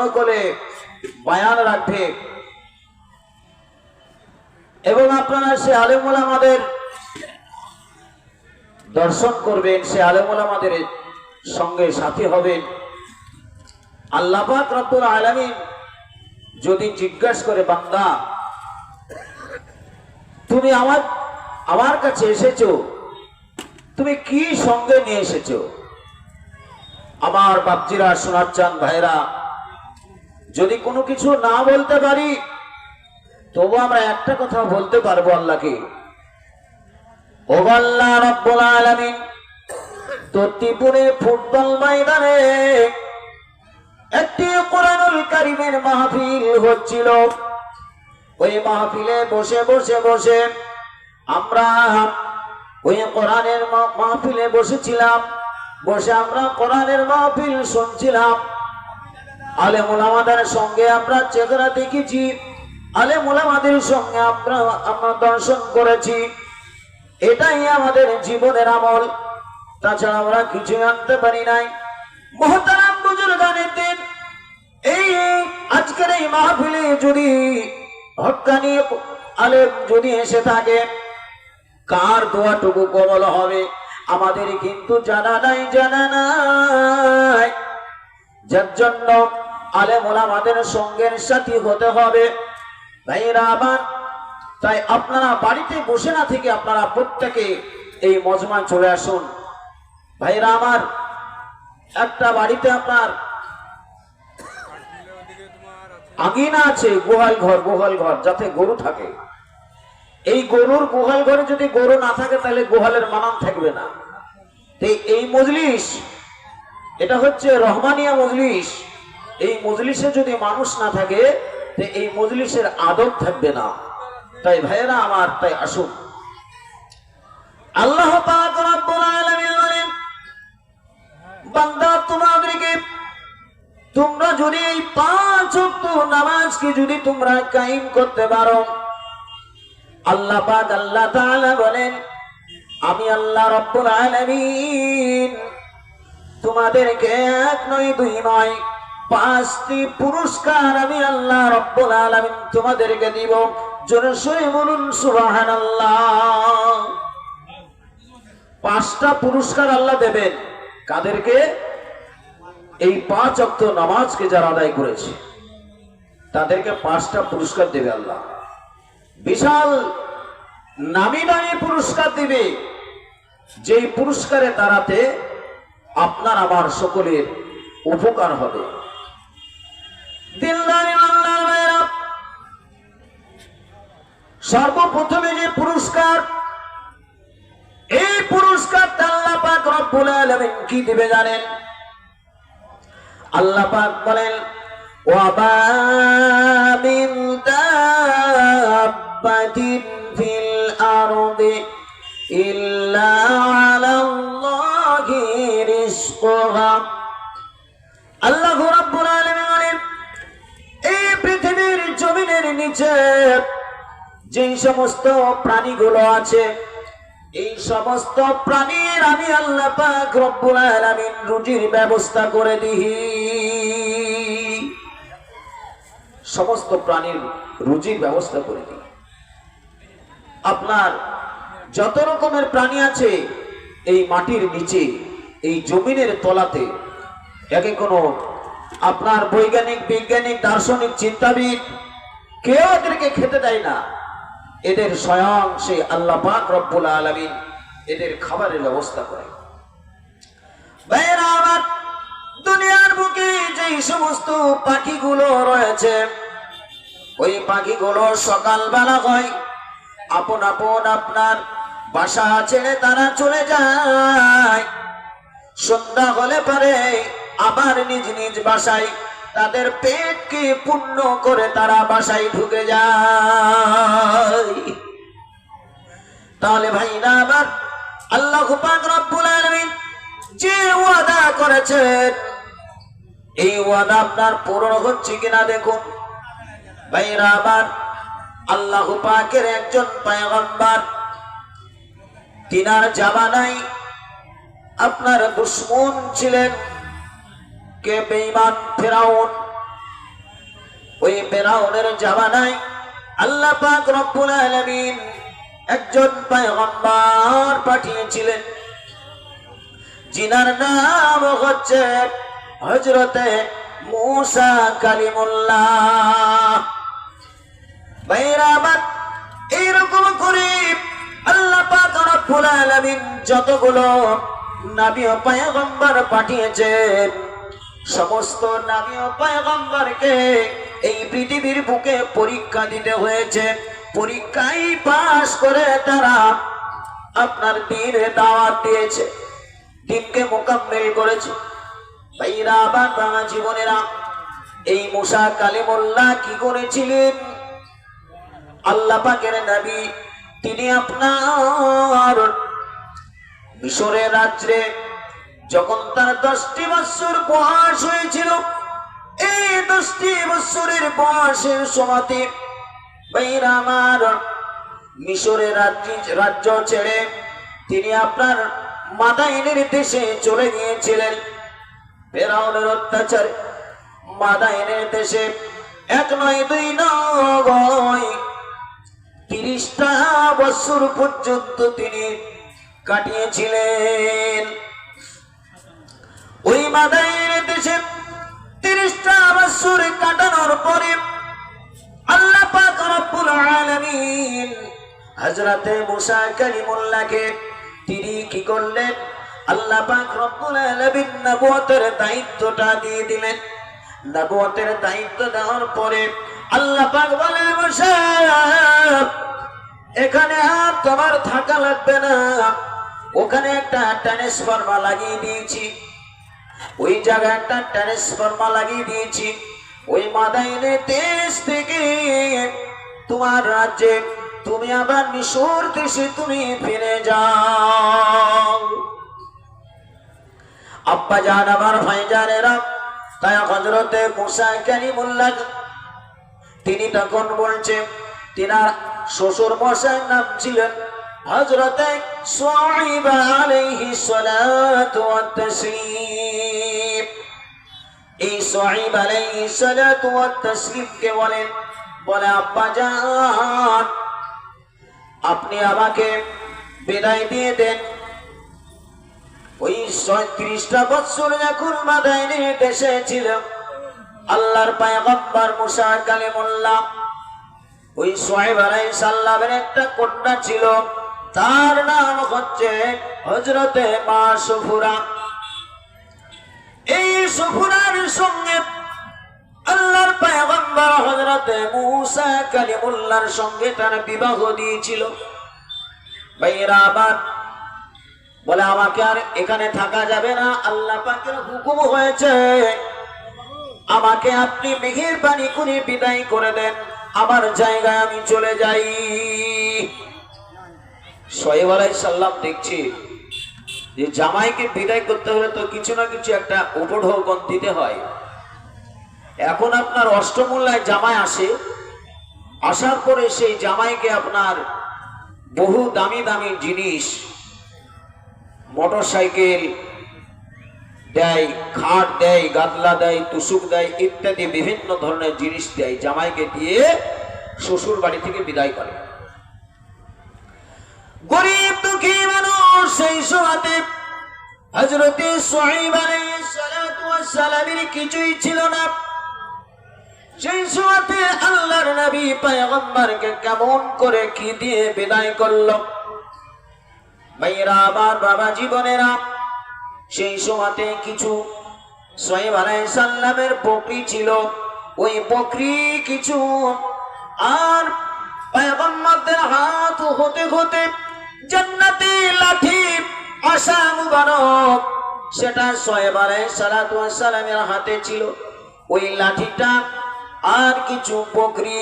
জনকলে বায়ান রাখবে। এবং আপনারা সে আলেমুল আমাদের দর্শন করবেন, সে আলেমুল আমাদের সঙ্গে সাথী হবেন। আল্লাহ পাক রব্বুল আলামিন যদি জিজ্ঞাসা করে, বান্দা, তুমি আমার আমার কাছে এসেছ, তুমি কি সঙ্গে নিয়ে এসেছ? আমার বাপজিরা সোনার চান ভাইরা যদি কোনো কিছু না বলতে পারি, তবু আমরা একটা কথা বলতে পারব আল্লাহকে। ও আল্লাহ রব্বুল আলামিন তো ত্রিপুরে ফুটবল ময়দানে একটি কোরআনুল কারিমের মাহফিল হচ্ছিল। ওই মাহফিলে বসে বসে বসে আমরা ওই কোরআনের মাহফিলে বসেছিলাম। বসে আমরা কোরআনের মাহফিল শুনছিলাম। আলে মোলামাদের সঙ্গে আমরা চেহারা দেখেছি আলে মোলামাদের সঙ্গে আমরা আমরা দর্শন করেছি। এটাই আমাদের জীবনের আমল। তাছাড়া আমরা কিছু আনতে পারি নাই। মহতারাম বুজুর্গানের দিন এই, আজকের এই মাহফিলে যদি হকানি আলেম যদি এসে থাকে, কার দোয়াটুকু কবল হবে? আমাদের কিন্তু জানা নাই জানা নাই। যার জন্য আলেমুল আমাদের সঙ্গের সাথী হতে হবে। ভাইরা আমার তাই আপনারা বাড়িতে বসে না থেকে আপনারা প্রত্যেকে এই মজমায় চলে আসুন। ভাইরা আমার একটা বাড়িতে আপনার আঙিনা আছে, গোহাল ঘর গোহাল ঘর, যাতে গরু থাকে। এই গরুর গোহাল ঘরে যদি গরু না থাকে, তাহলে গোহালের মানান থাকবে না। এই মজলিস, এটা হচ্ছে রহমানিয়া মজলিস। এই মজলিসে যদি মানুষ না থাকে এই মজলিসের আদব থাকবে না। তাই ভাইয়েরা আমার, তাই আসুন। আল্লাহ তোমাদেরকে, তোমরা যদি এই পাঁচ নামাজকে যদি তোমরা কায়েম করতে পারো, আল্লাহ পাক আল্লাহ বলেন, আমি আল্লাহ রব্বুল আলামিন তোমাদেরকে এক নয়, দুই নয় পাঁচটি পুরস্কার আমি আল্লাহ রব্বুল আলামিন তোমাদেরকে দিব। জোরে বলুন, সুবহানাল্লাহ। পাঁচটা পুরস্কার আল্লাহ দেবেন। কাদেরকে? এই পাঁচ অক্ত নামাজকে যারা আদায় করেছে, তাদেরকে পাঁচটা পুরস্কার দেবে আল্লাহ। বিশাল নামি দামি পুরস্কার দিবে। যেই পুরস্কারে দাঁড়াতে আপনার আমার সকলের উপকার হবে। সর্বপ্রথমে যে পুরস্কার, এই পুরস্কার আল্লাহ পাক রব্বুল আলামিন কি দিবে জানেন? আল্লাহ পাক বলেন ওয়াবা মিন ইল্লা নিচে। যেই সমস্ত প্রাণীগুলো আছে, এই সমস্ত প্রাণীর আমি আল্লাহ পাক রব্বুল আলামিন রুজির ব্যবস্থা করে দিই সমস্ত প্রাণীর রুজির ব্যবস্থা করে দিই। আপনার যত রকমের প্রাণী আছে, এই মাটির নিচে, এই জমিনের তলাতে, একে কোনো আপনার বৈজ্ঞানিক, বিজ্ঞানিক, দার্শনিক, চিন্তাবিদ কেউ এদেরকে খেতে দেয় না। এদের স্বয়ং সেই আল্লাহ পাক রব্বুল আলামিন এদের খাবারের ব্যবস্থা করে। দুনিয়ার বুকে যেই সমস্ত পাখিগুলো রয়েছে, ওই পাখিগুলো সকালবেলা হয়, আপন আপন আপনার বাসা ছেড়ে তারা চলে যায়। সন্ধ্যা হলে পরে আবার নিজ নিজ বাসায় তাদের পেটকে পূর্ণ করে তারা বাসায় ঢুকে যায়? তাহলে ভাইরা আবার আল্লাহ যে ওয়াদা করেছেন, এই ওয়াদা আপনার পূরণ হচ্ছে কিনা দেখুন। ভাইরা আবার আল্লাহ পাকের একজন পয়গম্বর, তিনার জামানায় আপনার দুশ্মন ছিলেন। কে বেঈমান? ফেরাউন। ওই ফেরাউনের জামানায় আল্লাহ পাক রব্বুল আলামিন একজন পয়গম্বর পাঠিয়েছিলেন। জিনার নাম হচ্ছে হজরতে মুসা কালিমুল্লাহ। বাইরাবাদ এইরকম করে আল্লাহ পাক রব্বুল আলামিন যতগুলো নবী ও পয়গম্বর পাঠিয়েছেন সমস্ত ও পয়গম্বরকে এই পৃথিবীর বুকে পরীক্ষা দিতে হয়েছে। পরীক্ষায় পাশ করে তারা আপনার দিনে দাওয়াত দিয়েছে, দিনকে মোকাম্মেল করেছে। ভাইরা আবার বাংলা জীবনেরা, এই মুসা কালিমুল্লাহ কি করেছিলেন? আল্লাহ পাকের নবী, তিনি আপনার মিশরের রাজ্যে যখন তার দশটি বৎসর বয়স হয়েছিল, এই দশটি বৎসরের বয়সের সমাতে ভাইরা আমার মিশরের রাজ্য ছেড়ে তিনি আপনার মাদাইনের দেশে চলে গিয়েছিলেন। ফেরাউনের অত্যাচারে মাদাইনের দেশে এক নয়, দুই নয়, তিরিশটা বছর পর্যন্ত তিনি কাটিয়েছিলেন। ওই দেশে তিরিশটা বছর কাটানোর পরে আল্লাহ পাক রব্বুল আলামিন হযরতে মুসা কালিমুল্লাহকে তিনি কি করলেন? আল্লাহ পাক রব্বুল আলামিন নবুয়তের দায়িত্বটা দিয়ে দিলেন। নবুয়তের দায়িত্ব দেওয়ার পরে আল্লাহ পাক বলে মুসা, এখানে আর তোমার থাকা লাগবে না। ওখানে একটা ট্রান্সফরমা লাগিয়ে দিয়েছি। ওই জায়গায় একটা ট্রান্সফরমা লাগিয়ে দিয়েছি। ওই মাদাইনে দেশ থেকে তোমার রাজ্যে তুমি আবার মিশর দেশে তুমি ফিরে যাও। আব্বা জান, আমার ভাই জানেরা, তাই হজরতে মুসা কালিমুল্লাহ তিনি তখন বলছে তিনার শ্বশুর মশাইয়ের নাম ছিলেন হজরতে সোয়াইব আলাইহি সালাতু এই সোয়াইব আলাইহি সালাতু বলেন, বলে, আব্বা আপনি আমাকে বিদায় দিয়ে দেন। ওই ছয়ত্রিশটা বৎসর যখন মাদাইনে দেশে ছিল, আল্লাহর পায়গম্বর মুসা কালিমুল্লাহ, ওই সোহেব আলাই সাল্লামের একটা কন্যা ছিল। তার নাম হচ্ছে হজরতে মা সফুরা। এই সফুরার সঙ্গে আল্লাহর পায়গম্বর হজরতে মুসা কালিমুল্লাহর সঙ্গে তার বিবাহ দিয়েছিল। ভাইয়েরা, আবার বলে, আমাকে আর এখানে থাকা যাবে না। আল্লাহ পাকের হুকুম হয়েছে, আমাকে আপনি মেঘের পানি করে বিদায় করে দেন। আমার জায়গায় আমি চলে যাই। সোহেব আলাই সাল্লাম দেখছি যে জামাইকে বিদায় করতে হলে তো কিছু না কিছু একটা উপঢৌকন দিতে হয়। এখন আপনার অষ্টমূল্যায় জামাই আসে, আসার পরে সেই জামাইকে আপনার বহু দামি দামি জিনিস মোটর সাইকেল দেয়, খাট দেয়, গাদলা দেয়, তুসুক দেয় ইত্যাদি বিভিন্ন ধরনের জিনিস দেয় জামাইকে দিয়ে শ্বশুর বাড়ি থেকে বিদায় করে। সেই সময়তে হজরতে সোহাইব সালামের কিছুই ছিল না। সেই সময়তে আল্লাহর নবী পায়গম্বরকে কেমন করে কি দিয়ে বিদায় করল? ভাইয়েরা আবার বাবা জীবনেরা, সেই সময়তে কিছু সোহেব সাল্লামের বকরি ছিল। ওই বকরি কিছু আর পয়গম্বরদের হাত হতে হতে জান্নাতি লাঠি, আশা মুবারক। সেটা আলাই সালাতু সালামের হাতে ছিল। ওই লাঠিটা আর কিছু বকরি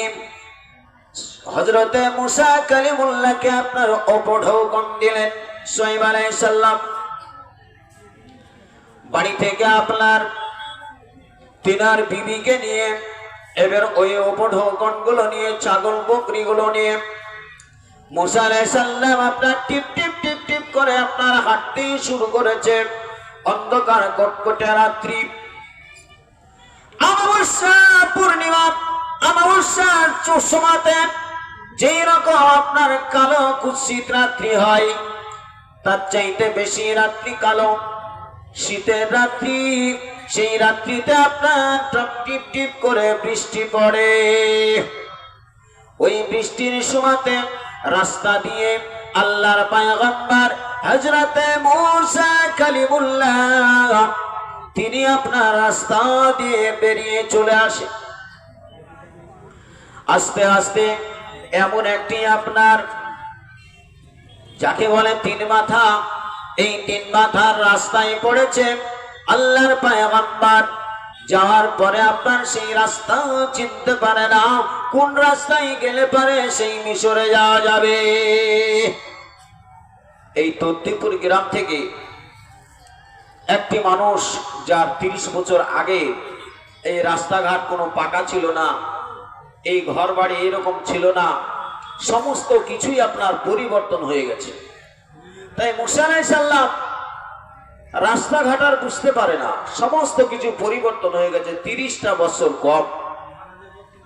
হজরতে মুসা কালিমুল্লাহকে আপনার অপঢৌকন দিলেন। সোহেব আলাই সাল্লাম, বাড়ি থেকে আপনার তিনার বিবিকে নিয়ে, এবার ওই উপঢৌকনগুলো নিয়ে, ছাগল বকরি গুলো নিয়ে মুসা আলাইসাল্লাম আপনার টিপ টিপ টিপ টিপ করে আপনার হাঁটতে শুরু করেছে। অন্ধকার, কটকটে রাত্রি। অমাবস্যা পূর্ণিমা যেই রকম আপনার কালো কুৎসিত রাত্রি হয়, তার চাইতে বেশি রাত্রি কালো। শীতের রাত্রি, সেই রাত্রিতে আপনার টপ, টিপ টিপ করে বৃষ্টি পড়ে। ওই বৃষ্টির সময়তে রাস্তা দিয়ে আল্লাহর পায়গম্বর হজরতে মুসা কালিমুল্লাহ, তিনি আপনার রাস্তা দিয়ে বেরিয়ে চলে আসে। আস্তে আস্তে এমন একটি আপনার, যাকে বলে তিন মাথা, এই তিন মাথার রাস্তায় পড়েছে আল্লাহর পায়গাম্বার। যাওয়ার পরে আপনার সেই রাস্তা চিনতে পারে না। কোন রাস্তায় গেলে পারে সেই মিশরে যাওয়া যাবে। এই তদ্দিপুর গ্রাম থেকে একটি মানুষ যার তিরিশ বছর আগে এই রাস্তাঘাট কোনো পাকা ছিল না, এই ঘর বাড়ি এরকম ছিল না, সমস্ত কিছুই আপনার পরিবর্তন হয়ে গেছে। তাই মুসালাই সাল্লাম রাস্তাঘাট আর বুঝতে পারে না। সমস্ত কিছু পরিবর্তন হয়ে গেছে, তিরিশটা বছর কম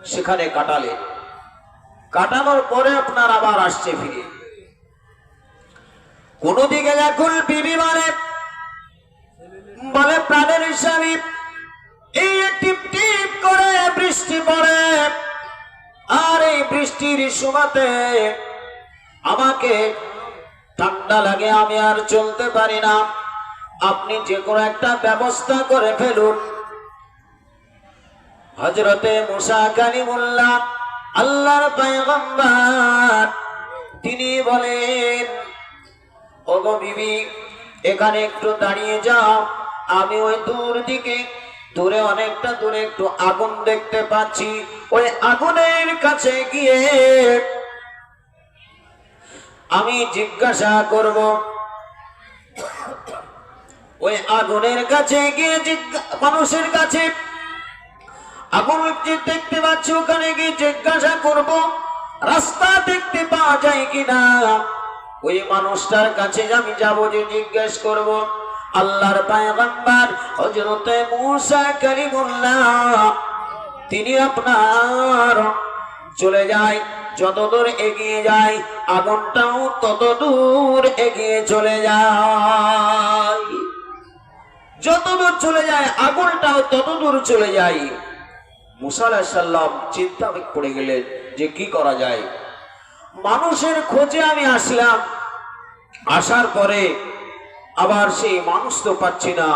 সেখানে কাটালে। কাটানোর পরে আপনার আবার আসছে ফিরে। কোন দিকে যখন বিবি মানে বলে প্রাণের হিসাবে, এই টিপ টিপ করে বৃষ্টি পড়ে। আর এই বৃষ্টির সময়তে আমাকে ঠান্ডা লাগে, আমি আর চলতে পারি না। আপনি যে কোনো একটা ব্যবস্থা করে ফেলুন। হজরতে মুসা কালিমুল্লাহ, আল্লাহর পয়গম্বর, তিনি বলেন, ওগো বিবি, এখানে একটু দাঁড়িয়ে যাও। আমি ওই দূর দিকে, দূরে অনেকটা দূরে একটু আগুন দেখতে পাচ্ছি। ওই আগুনের কাছে গিয়ে আমি জিজ্ঞাসা করব ওই আগুনের কাছে গিয়ে মানুষের কাছে আগুন দেখতে পাচ্ছি, ওখানে গিয়ে জিজ্ঞাসা করব, রাস্তা দেখতে পাওয়া যায় কিনা? ওই মানুষটার কাছে আমি যাব যে জিজ্ঞেস করব, আল্লাহর পায়গাম্বার হযরতে মূসা কালিমুল্লাহ তিনি আপনার চলে যায় যত দূর এগিয়ে যায়, আগুনটাও তত দূর এগিয়ে চলে যায়। যত দূর চলে যায়, আগুনটাও তত দূর চলে যায়। মুসা সাল্লাম চিন্তা পড়ে গেলেন যে কি করা যায়। মানুষের খোঁজে আমি আসলাম। আসার পরে আবার সেই মানুষ তো পাচ্ছি না,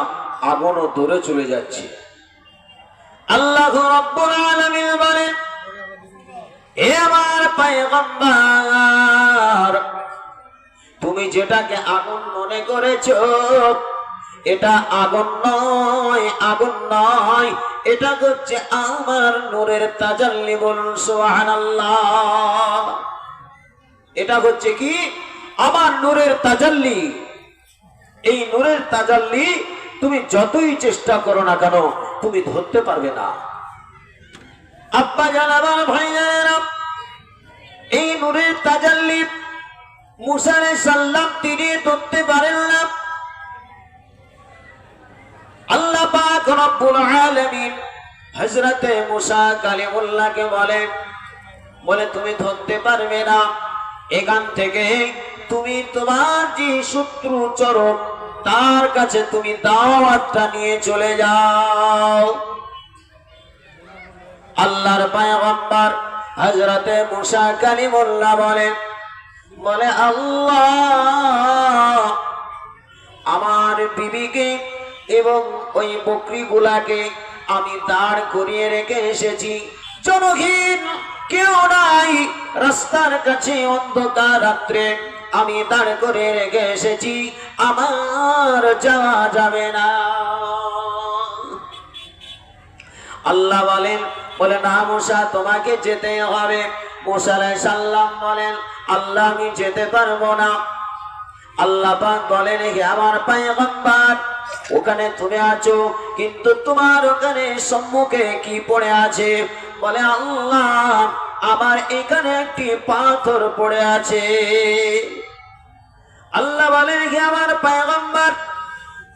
আগুনও দূরে চলে যাচ্ছে। আল্লাহ রব্বুল আমার তুমি যেটাকে আগুন মনে করেছ এটা আগুন নয় আগুন নয়। এটা হচ্ছে আমার নূরের তাজাল্লি বলুন সুবহানাল্লাহ। এটা হচ্ছে কি? আমার নূরের তাজাল্লি। এই নূরের তাজাল্লি তুমি যতই চেষ্টা করো না কেন, তুমি ধরতে পারবে না। আব্বা জানাবার ভাই এই নূরের তাজাল্লি মুসারে সাল্লাম তিনি ধরতে পারেন না। আল্লাহ পাক রব্বুল আলামিন হযরতে মুসা কালিমুল্লাহকে বলে বলে, তুমি ধরতে পারবে না। এখান থেকে তুমি তোমার যে শত্রু চরম তার কাছে তুমি দাওয়াতটা নিয়ে চলে যাও। আল্লাহর পায়গম্বর হযরতে মুসা কালিমুল্লাহ বলে বলে, আল্লাহ, আমার বিবিকে এবং ওই বকরিগুলাকে আমি দাঁড় করিয়ে রেখে এসেছি। জনহীন কেউ নাই, রাস্তার কাছে অন্ধকার রাত্রে আমি দাঁড় করে রেখে এসেছি। আমার যাওয়া যাবে না। আল্লাহ বলেন, বলে, না মুসা, তোমাকে যেতে হবে। মুসা আলাইহিস সালাম বলেন, আল্লাহ, আমি যেতে পারব না। আল্লাহ বলেন, হে আমার পায়গম্বর ওখানে তুমি আছো, কিন্তু তোমার ওখানে সম্মুখে কি পড়ে আছে? বলে আল্লাহ, আমার এখানে একটি পাথর পড়ে আছে। আল্লাহ বলেন হে আমার পায়গম্বর,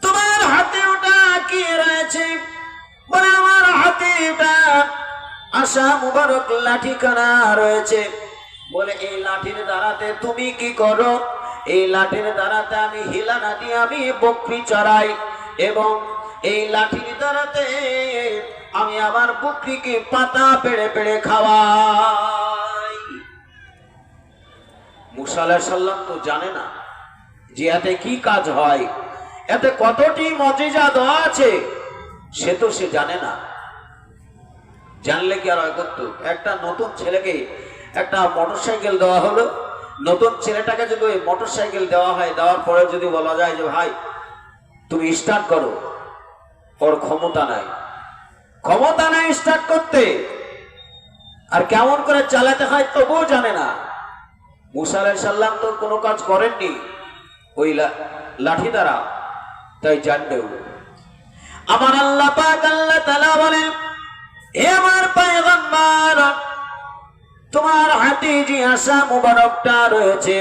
তোমার হাতে ওটা কি রয়েছে? বলে, আমার হাতে ওটা আশা মুবারক লাঠিখানা রয়েছে। বলে, এই লাঠির দ্বারাতে তুমি কি করো? এই লাঠির দ্বারাতে আমি হিলানা দিয়ে আমি বকরি চড়াই এবং এই লাঠির দ্বারাতে আমি আমার বকরিকে পাতা পেড়ে পেড়ে খাওয়াই। মুসা আলাইহিস সাল্লাম তো জানে না যে এতে কি কাজ হয়, এতে কতটি মজিজা দেওয়া আছে, সে তো সে জানে না। জানলে কি আর হয় করতো? একটা নতুন ছেলেকে একটা মোটরসাইকেল দেওয়া হলো নতুন ছেলেটাকে যদি ওই মোটর সাইকেল দেওয়া হয়, দেওয়ার পরে যদি বলা যায় যে, ভাই, তুমি স্টার্ট করো। ওর ক্ষমতা নাই। ক্ষমতা নাই স্টার্ট করতে। আর কেমন করে চালাতে হয় তবুও জানে না। মুসা সাল্লাম তো কোনো কাজ করেননি, ওই লাঠি দ্বারা। তাই জানবেও আমার আল্লাহ পাক আল্লাহ তাআলা বলেন, হে আমার পয়গম্বর তোমার হাতে যে আশা মুবারকটা রয়েছে,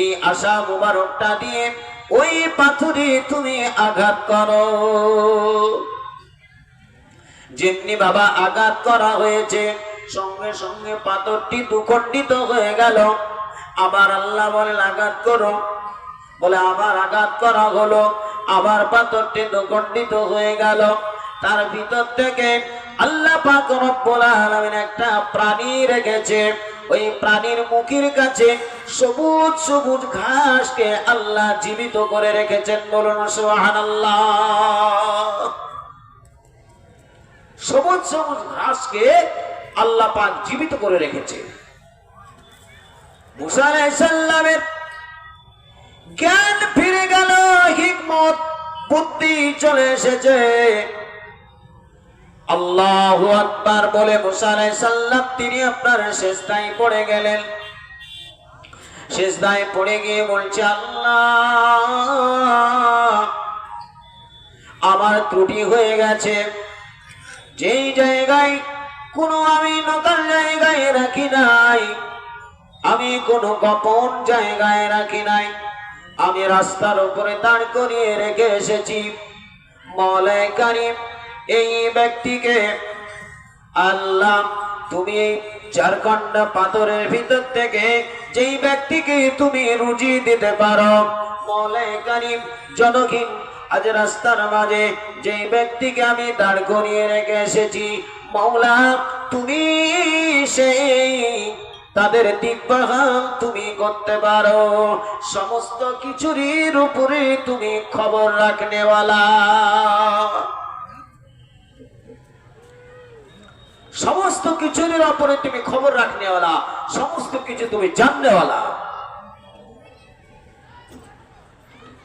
এই আশা মুবারকটা দিয়ে ওই পাথরে তুমি আঘাত করো। যেমনি বাবা আঘাত করা হয়েছে, সঙ্গে সঙ্গে পাথরটি দুখণ্ডিত হয়ে গেল। আবার আল্লাহ বলে আঘাত করো। বলে, আবার আঘাত করা হলো। আবার পাথরটি দুখণ্ডিত হয়ে গেল। তার ভিতর থেকে আল্লাহ পাক একটা প্রাণী রেখেছে। ওই প্রাণীর মুখের কাছে সবুজ সবুজ ঘাসকে আল্লাহ জীবিত করে রেখেছেন। বলুন সুবহানাল্লাহ। সবুজ সবুজ ঘাসকে আল্লাহ পাক জীবিত করে রেখেছে। মুসা আলাইহিস জ্ঞান ফিরে গেল, হিকমত, বুদ্ধি চলে এসেছে। আল্লাহু আকবার বলে মুসা আলাইহিস সালাম, তিনি আপনার শেষদায় পড়ে গেলেন। শেষদায় পড়ে গিয়ে বলছে, আল্লাহ, আমার ত্রুটি হয়ে গেছে। যেই জায়গায় কোনো আমি নতুন জায়গায় রাখি নাই, আমি কোনো গোপন জায়গায় রাখি নাই, আমি রাস্তার উপরে দাঁড় করিয়ে রেখে এসেছি। মলয় কারিম এই ব্যক্তিকে আল্লাহ তুমি এই পাথরের ভিতর থেকে যেই ব্যক্তিকে তুমি রুজি দিতে পারো মলয় কারিম জনহীন আজ রাস্তার মাঝে যেই ব্যক্তিকে আমি দাঁড় করিয়ে রেখে এসেছি মৌলা তুমি সেই তাদের দিকবাহান তুমি করতে পারো, সমস্ত কিছুরির উপরে তুমি খবর রাখনেওয়ালা। সমস্ত কিছুর উপরে তুমি খবর রাখনেওয়ালা, সমস্ত কিছু তুমি জাননেওয়ালা।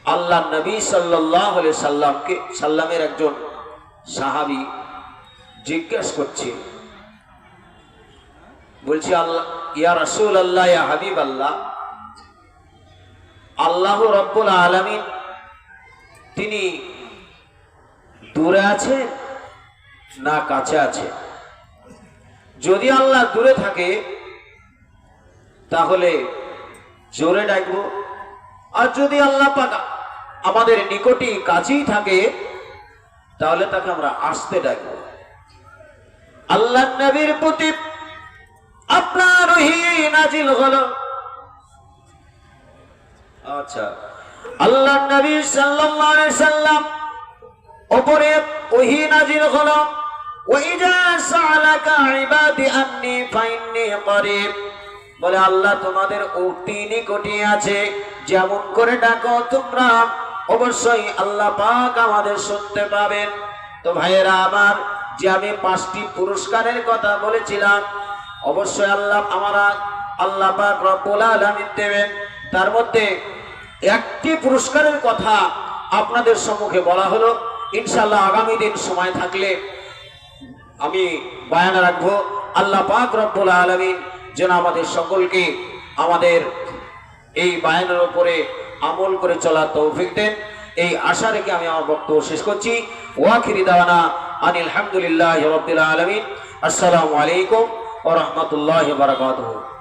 আল্লাহ নবী সাল্লাহ সাল্লামকে, সাল্লামের একজন সাহাবি জিজ্ঞেস করছে। বলছি, আল্লাহ, ইয়া রসুল আল্লাহ ইয়া হাবিব আল্লাহ আল্লাহ রব্বুল আলমিন তিনি দূরে আছে না কাছে আছে যদি আল্লাহ দূরে থাকে, তাহলে জোরে ডাকবো। আর যদি আল্লাহ আমাদের নিকটই কাছেই থাকে, তাহলে তাকে আমরা আসতে ডাকবো। আল্লাহ নবীর প্রতি আপনার নাজিল হলো। আচ্ছা আল্লাহ নবী সাল্লাল্লাহু আলাইহি সাল্লাম উপরে ওহি নাজিল হলো। ওয়াইজা সালাকা ইবাদি আন্নি, ফাইন্নি করিব। বলে, আল্লাহ তোমাদের অতি নিকটে আছে, যেমন করে ডাকো তোমরা, অবশ্যই আল্লাহ পাক আমাদের শুনতে পাবেন। তো ভাইয়েরা, আমার যে আমি পাঁচটি পুরস্কারের কথা বলেছিলাম, অবশ্যই আল্লাহ আমরা আল্লাহ পাক রব্বুল আলামিন দেবেন। তার মধ্যে একটি পুরস্কারের কথা আপনাদের সম্মুখে বলা হলো। ইনশাআল্লাহ আগামী দিন সময় থাকলে আমি বায়ান রাখব। আল্লাহ পাক রব্বুল আলামিন যেন আমাদের সকলকে আমাদের এই বায়ানের ওপরে আমল করে চলার তৌফিক দেন। এই আশা রেখে আমি আমার বক্তব্য শেষ করছি। ওয়াখিরি দাওয়ানা আনিল হামদুলিল্লাহ রব্বিল আলামিন। আসসালামু আলাইকুম ওয়া রাহমাতুল্লাহি ওয়া বারাকাতুহু।